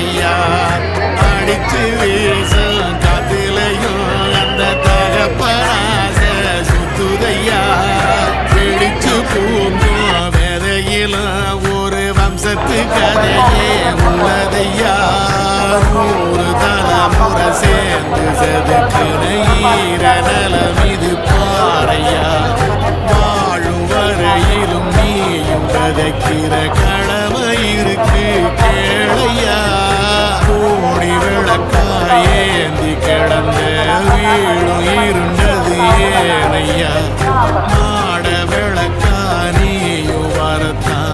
ஐயா. அடிச்சு வீசும் கதிலையும் அந்த தகப்பராச சுத்துதையா. பிடிச்சு பூங்கும் விதையில ஒரு வம்சத்து கதையே உள்ளதையா. ஒரு தலைமுறை சேர்ந்து செதுக்கிற ஈர நலம் இது பாறையா. வாழும் கடமை இருக்கு. விளக்காயேந்தி கிடந்த வீடும் இருண்டது